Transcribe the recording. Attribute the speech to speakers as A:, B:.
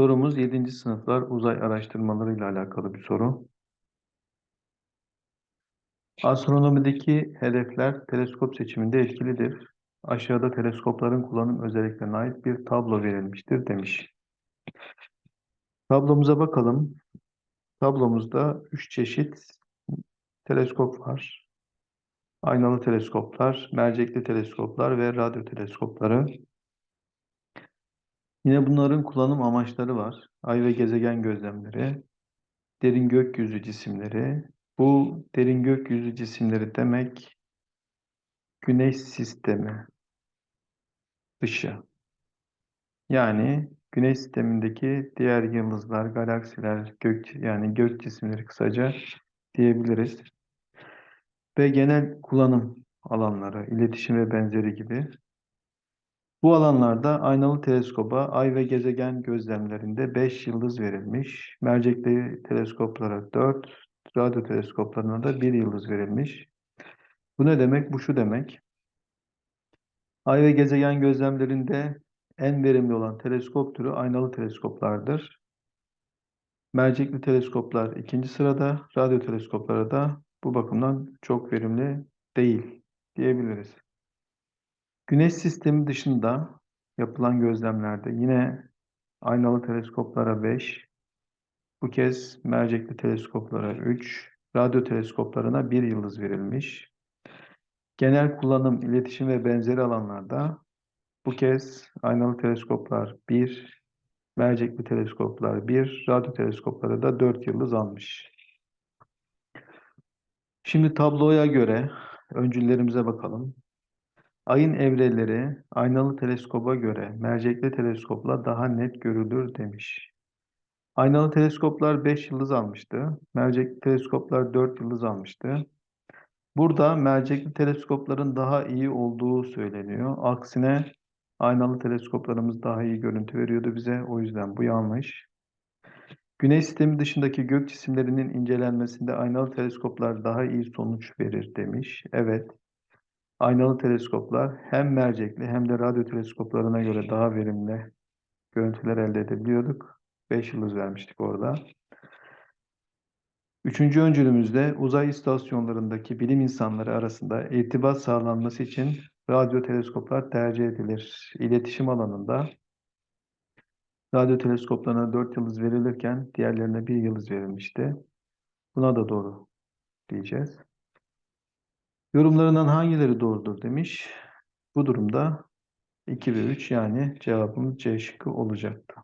A: Sorumuz 7. sınıflar uzay araştırmaları ile alakalı bir soru. Astronomideki hedefler teleskop seçiminde etkilidir. Aşağıda teleskopların kullanım özelliklerine ait bir tablo verilmiştir demiş. Tablomuza bakalım. Tablomuzda 3 çeşit teleskop var. Aynalı teleskoplar, mercekli teleskoplar ve radyo teleskopları. Yine bunların kullanım amaçları var. Ay ve gezegen gözlemleri, derin gökyüzü cisimleri. Bu derin gökyüzü cisimleri demek Güneş sistemi dışı. Yani Güneş sistemindeki diğer yıldızlar, galaksiler, gök yani gök cisimleri kısaca diyebiliriz. Ve genel kullanım alanları, iletişim ve benzeri gibi Bu alanlarda aynalı teleskoba ay ve gezegen gözlemlerinde 5 yıldız verilmiş. Mercekli teleskoplara 4, radyo teleskoplarına da 1 yıldız verilmiş. Bu ne demek? Bu şu demek. Ay ve gezegen gözlemlerinde en verimli olan teleskop türü aynalı teleskoplardır. Mercekli teleskoplar ikinci sırada, radyo teleskopları da bu bakımdan çok verimli değil diyebiliriz. Güneş sistemi dışında yapılan gözlemlerde yine aynalı teleskoplara 5, bu kez mercekli teleskoplara 3, radyo teleskoplarına 1 yıldız verilmiş. Genel kullanım, iletişim ve benzeri alanlarda bu kez aynalı teleskoplar 1, mercekli teleskoplar 1, radyo teleskopları da 4 yıldız almış. Şimdi tabloya göre öncüllerimize bakalım. Ayın evreleri aynalı teleskoba göre mercekli teleskopla daha net görülür demiş. Aynalı teleskoplar 5 yıldız almıştı. Mercekli teleskoplar 4 yıldız almıştı. Burada mercekli teleskopların daha iyi olduğu söyleniyor. Aksine aynalı teleskoplarımız daha iyi görüntü veriyordu bize. O yüzden bu yanlış. Güneş sistemi dışındaki gök cisimlerinin incelenmesinde aynalı teleskoplar daha iyi sonuç verir demiş. Evet. Aynalı teleskoplar hem mercekli hem de radyo teleskoplarına göre daha verimli görüntüler elde edebiliyorduk. 5 yıldız vermiştik orada. Üçüncü öncülümüzde uzay istasyonlarındaki bilim insanları arasında irtibat sağlanması için radyo teleskoplar tercih edilir. İletişim alanında radyo teleskoplarına 4 yıldız verilirken diğerlerine 1 yıldız verilmişti. Buna da doğru diyeceğiz. Yorumlarından hangileri doğrudur demiş. Bu durumda 2 ve 3 yani cevabımız C şıkkı olacak.